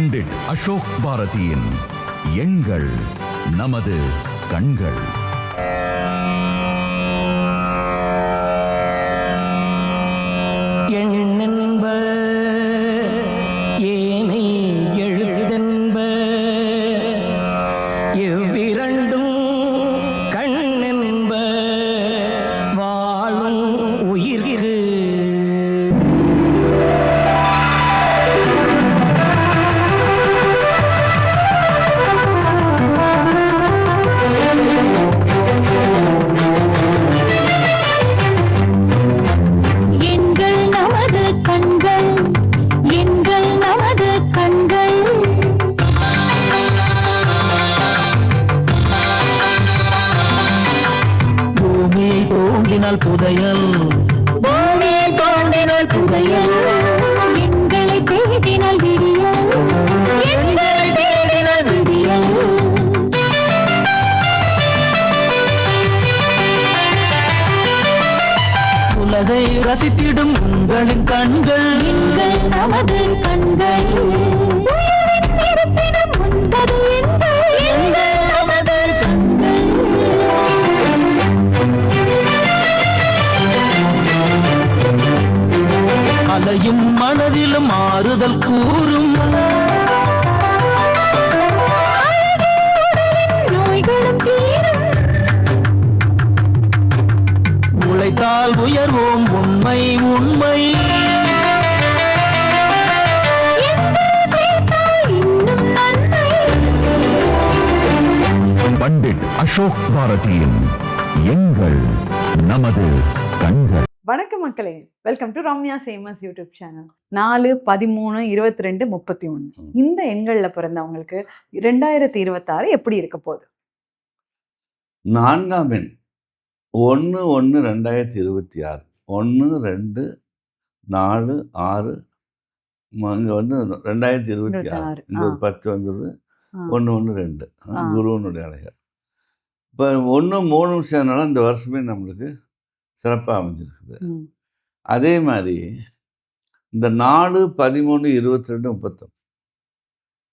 பண்டிட் அசோக் பாரதியின் எண்கள் நமது கண்கள். ரசித்திடும் உங்களின் கண்கள். நமது கண்கள் அலையும் மனதிலும் ஆறுதல் கூறும். உழைத்தால் உயர்வோம். உண்மை உண்மை. இன்னும் நன்மை பண்டிட் அசோக் பாரதியின் எண்கள் நமது கண்கள். வணக்கம் மக்களே. Welcome to Ramya same as YouTube channel. நாலு பதிமூணு இருபத்தி ரெண்டு முப்பத்தி ஒன்று இந்த எண்களில் பிறந்தவங்களுக்கு ரெண்டாயிரத்தி இருபத்தாறு எப்படி இருக்க போகுது? நான்காம் எண். ஒன்று ஒன்று ரெண்டாயிரத்தி இருபத்தி ஆறு. ஒன்று ரெண்டு நாலு ஆறு இங்கே வந்து ரெண்டாயிரத்தி இருபத்தி ஆறு. இங்கே ஒரு. பத்து வந்துடுது. ஒன்று ஒன்று ரெண்டு. குருவனுடைய அழகர். இப்போ ஒன்று மூணு சேர்னால இந்த வருஷமே நம்மளுக்கு சிறப்பாக அமைஞ்சிருக்குது. அதே மாதிரி இந்த நாலு பதிமூணு இருபத்தி ரெண்டு முப்பத்தொன்று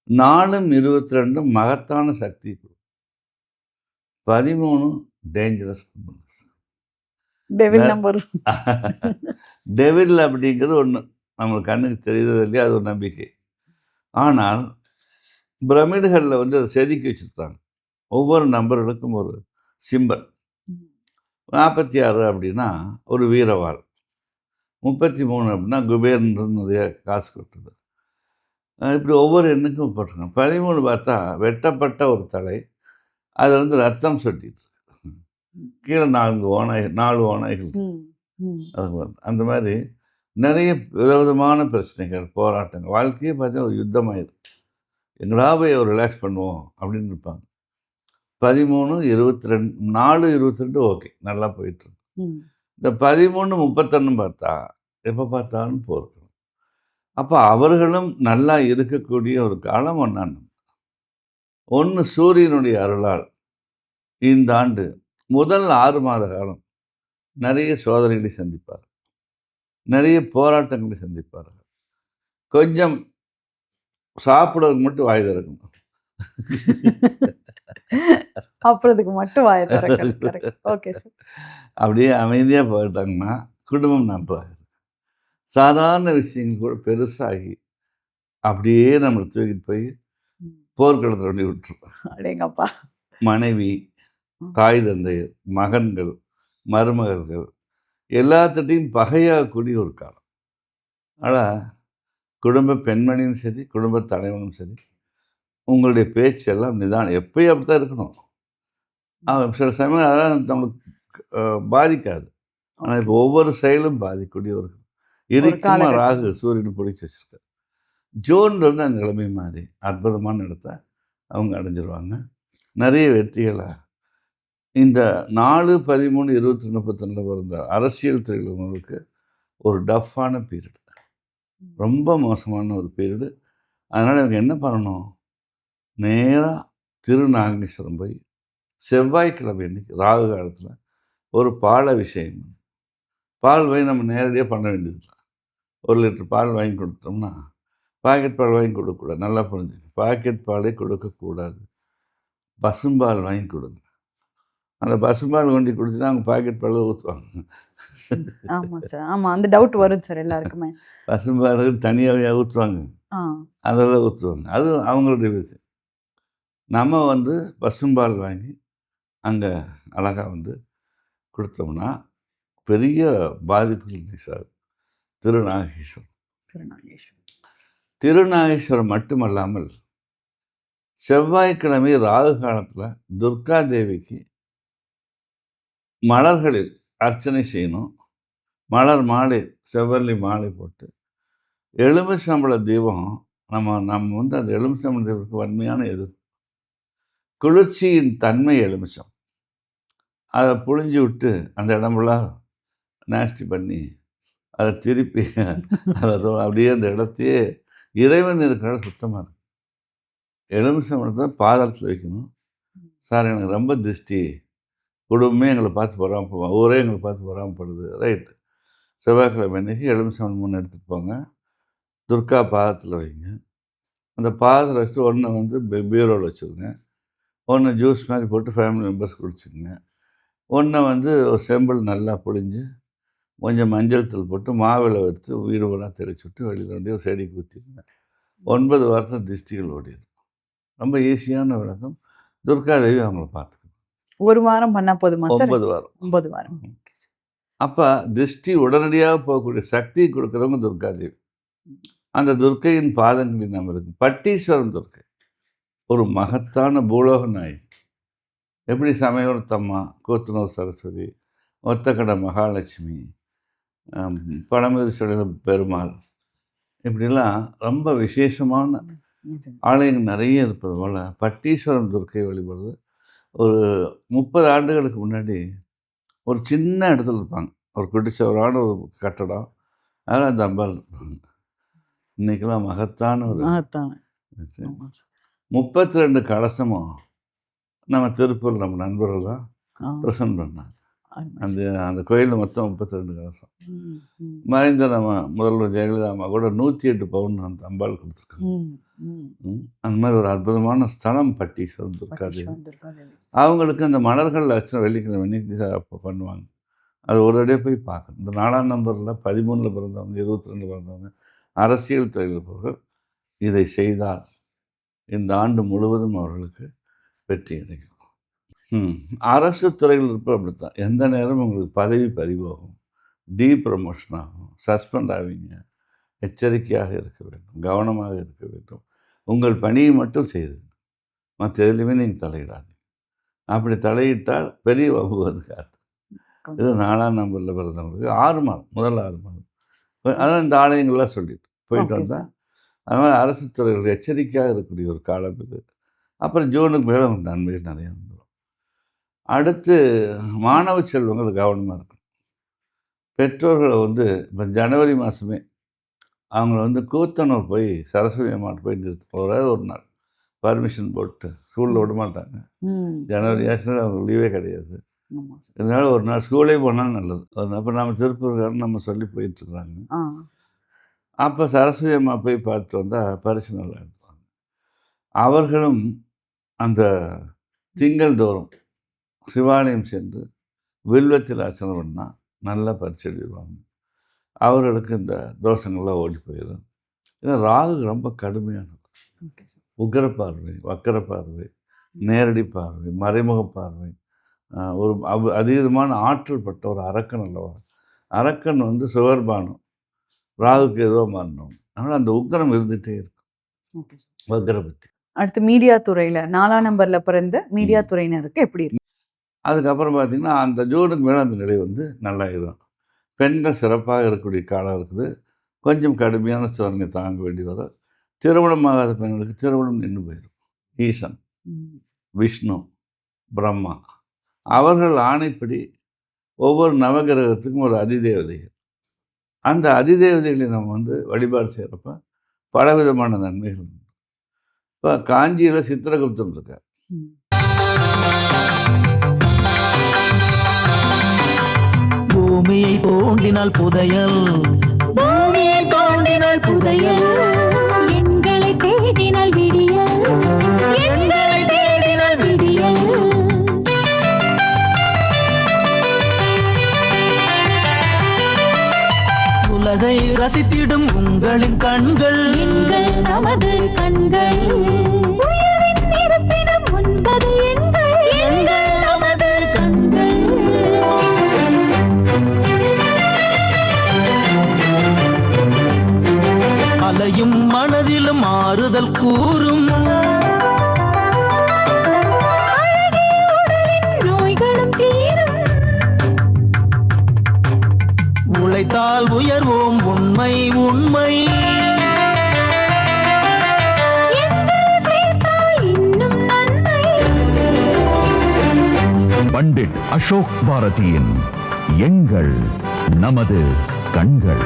நாலும் இருபத்தி ரெண்டும் மகத்தான சக்தி கொடுக்கும் பதிமூணு டேஞ்சரஸ் டெவில் நம்பர் டெவில் அப்படிங்கிறது ஒன்று நம்மளுக்கு கண்ணுக்கு தெரியுறது இல்லையா அது ஒரு நம்பிக்கை. ஆனால் பிரமிடுகளில் வந்து அதை செதுக்கி வச்சுருக்காங்க. ஒவ்வொரு நம்பர்களுக்கும் ஒரு சிம்பல் நாற்பத்தி ஆறு அப்படின்னா ஒரு வீரவாள். முப்பத்தி மூணு அப்படின்னா குபேரன்றது நிறைய காசு கொட்டுது இப்படி ஒவ்வொரு எண்ணுக்கும் போட்டிருக்காங்க. பதிமூணு பார்த்தா வெட்டப்பட்ட ஒரு தலை. அதில் வந்து ரத்தம் சொட்டிட்டு கீழே நான்கு ஓநாய்கள் நாலு ஓநாய்கள். அது. அந்த மாதிரி நிறைய விதவிதமான பிரச்சனைகள் போராட்டங்கள். வாழ்க்கையே பார்த்தீங்கன்னா ஒரு யுத்தமாயிருக்கு எங்களா போய் ஒரு ரிலாக்ஸ் பண்ணுவோம் அப்படின்னு இருப்பாங்க. பதிமூணு இருபத்தி ரெண்டு நாலு இருபத்தி ரெண்டு ஓகே நல்லா போயிட்டுருக்கு. இந்த பதிமூணு முப்பத்தொன்று பார்த்தா எப்போ பார்த்தாலும் போர்க்கணும் அப்போ அவர்களும் நல்லா இருக்கக்கூடிய ஒரு காலம் ஒன்றாண்டு ஒன்று சூரியனுடைய அருளால் இந்த ஆண்டு முதல் ஆறு மாத காலம் நிறைய சோதனைகளை சந்திப்பார். நிறைய போராட்டங்களை சந்திப்பார்கள் கொஞ்சம் சாப்பிடுறதுக்கு மட்டும் வாய் திறக்கணும் அப்புறத்துக்கு மட்டும் வாய ஓகே சார் அப்படியே அமைதியாக போயிட்டாங்கன்னா குடும்பம் நன்றாக சாதாரண விஷயங்கள் கூட பெருசாகி அப்படியே நம்மளை தூக்கிட்டு போய் போர்க்களத்தில் கொண்டு விட்டுரும். அடேங்கப்பா. மனைவி தாய் தந்தையர் மகன்கள் மருமகள்கள் எல்லாத்திட்டையும் பகையாகக்கூடிய ஒரு காலம். ஆனால் குடும்ப பெண்மணியும் சரி குடும்ப தலைவனும் சரி உங்களுடைய பேச்செல்லாம் நிதானம் எப்பயும் அப்படி தான் இருக்கணும் சில சமயம் அதெல்லாம் நம்மளுக்கு பாதிக்காது. ஆனால் இப்போ ஒவ்வொரு செயலும் பாதிக்கக்கூடிய ஒரு இருக்குமா காலகட்டம். ராகு சூரியன் பிடிச்சி வச்சிருக்காரு. ஜோன் வந்து அந்த நிலைமை மாதிரி அற்புதமான இடத்த அவங்க அடைஞ்சிருவாங்க. நிறைய வெற்றிகளை இந்த நாலு பதிமூணு இருபத்தி முப்பத்தொன்னில் பிறந்த அரசியல் தொழில்களுக்கு ஒரு டஃப்பான பீரியட். ரொம்ப மோசமான ஒரு பீரியடு. அதனால் இவங்க என்ன பண்ணணும்? நேராக திருநாகேஸ்வரம் போய் செவ்வாய்க்கிழமை அன்னைக்கு ராகு காலத்தில் ஒரு பால் அபிஷேகம் பால் வாங்கி நம்ம நேரடியாக பண்ண வேண்டியதில்லை ஒரு லிட்டர் பால் வாங்கி கொடுத்தோம்னா பாக்கெட் பால் வாங்கி கொடுக்கக்கூடாது. நல்லா புரிஞ்சுங்க பாக்கெட் பாலே கொடுக்கக்கூடாது. பசும்பால் வாங்கி கொடுங்க. அந்த பசும்பால் கொண்டு கொடுத்துட்டு அவங்க பாக்கெட் பாலை ஊற்றுவாங்க ஆமா சார் ஆமா அந்த டவுட் வரும் சார் எல்லாருக்குமே. பசும்பால் தனியாகவே ஊற்றுவாங்க அதெல்லாம் ஊற்றுவாங்க அது அவங்களுடைய விஷயம் நம்ம வந்து பசும்பால் வாங்கி அங்கே அழகாக வந்து கொடுத்தோம்னா பெரிய பாதிப்புகள் சார் திருநாகேஸ்வரம். திருநாகேஸ்வரம். திருநாகேஸ்வரம் மட்டுமல்லாமல் செவ்வாய்க்கிழமை ராகு காலத்தில் துர்கா தேவிக்கு மலர்களில் அர்ச்சனை செய்யணும். மலர் மாலை செவ்வல்லி மாலை போட்டு. எலுமிச்சம்பழ தீபம் நம்ம நம்ம வந்து அந்த எலுமிச்சம்பழ தீபத்துக்கு வன்மையான எதிர்ப்பு குளிர்ச்சியின் தன்மை எலுமிச்சம். அதை புழிஞ்சு விட்டு அந்த இடமெல்லாம் நாஸ்டி பண்ணி அதை திருப்பி அதை அப்படியே அந்த இடத்தையே இறைவன் இருக்கிற சுத்தமாக இருக்கும் எலுமிச்சம்பழத்தை பாதத்தில் வைக்கணும். சார் எனக்கு ரொம்ப திருஷ்டி. குடும்பமே எங்களை பார்த்து பொறாம ஊரே எங்களை பார்த்து பொறாமப்படுது ரைட்டு செவ்வாய்க்கிழமை அன்னைக்கு எலுமிச்சம்பழம் மூணு எடுத்துகிட்டு போங்க. துர்கா பாதத்தில் வைங்க. அந்த பாதத்தில் வச்சுட்டு ஒன்று வந்து பீரோவில் வச்சுருங்க. ஒன்று ஜூஸ் மாதிரி போட்டு ஃபேமிலி மெம்பர்ஸ் குடிச்சுக்கங்க. ஒன்றை வந்து ஒரு செம்பிள் நல்லா பொழிஞ்சு கொஞ்சம் மஞ்சள் தூள் போட்டு மாவில் எடுத்து வீடு பூரா தெளிச்சு விட்டு வெளியில் கொண்டு ஒரு செடி ஊற்றிடுங்க ஒன்பது வாரத்தில் திருஷ்டிகள் ஓடிடும். ரொம்ப ஈஸியான விளக்கம். துர்காதேவி அவங்கள பார்த்துக்கணும். ஒரு வாரம் பண்ணா போதுமா சார்? ஒன்பது வாரம். ஒன்பது வாரம். அப்போ திருஷ்டி உடனடியாக போகக்கூடிய சக்தி கொடுக்குறவங்க துர்காதேவி அந்த துர்க்கையின் பாதங்களில் நம்ம இருக்கு. பட்டீஸ்வரம் துர்க்கை ஒரு மகத்தான பூலோக நாயகி. எப்படி சமயத்தம்மா கூத்தனூர் சரஸ்வதி ஒத்தக்கடை மகாலட்சுமி ஆம், பழமுதிர் சொல்ல பெருமாள் இப்படிலாம் ரொம்ப விசேஷமான. ஆலயங்கள் நிறைய இருப்பது போல் பட்டீஸ்வரம் துர்க்கை வழிபடுறது ஒரு முப்பது ஆண்டுகளுக்கு முன்னாடி ஒரு சின்ன இடத்துல இருப்பாங்க. ஒரு குடிச்சவரான ஒரு கட்டடம். அதில் அந்த அம்பாள் இருப்பாங்க. இன்றைக்கெல்லாம் மகத்தான ஒரு மகத்தான. முப்பத்தி ரெண்டு கலசமும் நம்ம திருப்பூர் நம்ம நண்பர்கள் தான் ப்ரெசன்ட் பண்ணாங்க. அந்த. அந்த கோயிலில் மொத்தம் முப்பத்தி ரெண்டு கலசம் மறைந்த நம்ம முதல்வர் ஜெயலலிதா அம்மா கூட நூற்றி எட்டு பவுன் அந்த அம்பாள் கொடுத்துருக்காங்க. அந்த மாதிரி ஒரு அற்புதமான ஸ்தலம் பட்டீஸ்வரம் துர்காதேவி. அவங்களுக்கு அந்த மலர்கள் அர்ச்சனை வெள்ளிக்கிழமை அன்னைக்கு அப்போ பண்ணுவாங்க. அது ஒரு அடியே போய் பார்க்கணும். இந்த நாலாம் நம்பரில் பதிமூணில் பிறந்தவங்க இருபத்தி ரெண்டு பிறந்தவங்க அரசியல் துறையில் இதை செய்தால் இந்த ஆண்டு முழுவதும் அவர்களுக்கு வெற்றி கிடைக்கும். அரசு துறையில் இருப்ப அப்படித்தான். எந்த நேரம் உங்களுக்கு பதவி பறிபோகும். டீ ப்ரமோஷன் ஆகும். சஸ்பெண்ட் ஆவீங்க. எச்சரிக்கையாக இருக்க வேண்டும். கவனமாக இருக்க வேண்டும். உங்கள் பணியை மட்டும் செய்து மற்ற எதுலையுமே நீங்கள் தலையிடாதீங்க. அப்படி தலையிட்டால் பெரிய வம்பு வந்து காத்து. இது நாலாம் நம்பரில் பிறந்தவங்களுக்கு ஆறு மாதம் முதல் ஆறு மாதம். அதான் இந்த ஆலயங்கள்லாம் சொல்லிட்டு. போயிட்டு வந்தால் அது மாதிரி அரசு துறைகள் எச்சரிக்கையாக இருக்கக்கூடிய ஒரு காலம் இது. அப்புறம் ஜூனுக்கு மேலே அவங்க நன்மைகள் நிறைய வந்துடும் அடுத்து மாணவ செல்வங்கள் கவனமாக இருக்கணும். பெற்றோர்களை வந்து இப்போ ஜனவரி மாதமே அவங்கள வந்து கூத்தனூர் போய் சரஸ்வதி அம்மாட்ட போய் நிறுத்தணும். ஒரே ஒரு நாள். பர்மிஷன் போட்டு ஸ்கூலில் விட மாட்டாங்க ஜனவரி ஆச்சுன்னா அவங்க லீவே கிடையாது. இதனால ஒரு நாள் ஸ்கூலே போனால் நல்லது. அப்போ நம்ம திருப்பூர்காரன் நம்ம சொல்லி போயிட்டுருக்குறாங்க அப்போ சரஸ்வதி அம்மா போய் பார்த்துட்டு வந்தால் பரிசு நல்லா எடுப்பாங்க. அவர்களும் அந்த திங்கள் தோறும் சிவாலயம் சென்று வில்வத்தில் அர்ச்சனை பண்ணால் நல்லா பரிசு எழுதிடுவாங்க அவர்களுக்கு இந்த தோஷங்கள்லாம் ஓடி போயிடும். ஏன்னா ராகு ரொம்ப கடுமையானது. உக்கிர பார்வை வக்கர பார்வை நேரடி பார்வை மறைமுக பார்வை. ஒரு அதீதமான ஆற்றல் பட்ட ஒரு அரக்கன் அல்லவா? அரக்கன் வந்து சுவர்பானம் ராகுக்கு ஏதோ மாறணும் அதனால் அந்த உக்கிரம் இருந்துகிட்டே இருக்கும். வக்கர பற்றி அடுத்து மீடியா துறையில நாலாம் நம்பர்ல பிறந்த மீடியா துறையினருக்கு எப்படி இருக்கு? அதுக்கப்புறம் பார்த்திங்கன்னா அந்த ஜூனுக்கு மேலே அந்த நிலை வந்து நல்லாயிரும். பெண்கள் சிறப்பாக இருக்கக்கூடிய காலம் இருக்குது. கொஞ்சம் கடுமையான சோதனை தாங்க வேண்டி வரும். திருமணமாகாத பெண்களுக்கு திருமணம் நின்று போயிடும். ஈசன் விஷ்ணு பிரம்மா. அவர்கள் ஆணைப்படி ஒவ்வொரு நவகிரகத்துக்கும் ஒரு அதிதேவதைகள். அந்த அதிதேவதைகளை நம்ம வந்து வழிபாடு செய்கிறப்ப பலவிதமான நன்மைகள் உண்டு. இப்போ காஞ்சியில் சித்திரகுப்தன் இருக்கார். பூமியை தோண்டினால் புதையல். பூமியை தோண்டினால் புதையல். எங்களை தேடினால் உலகை ரசித்திடும் உங்களின் கண்கள். நமது கண்கள். உழைத்தால் உயர்வோம் உண்மை உண்மை. பண்டிட் அசோக் பாரதியின் எங்கள் நமது கண்கள்.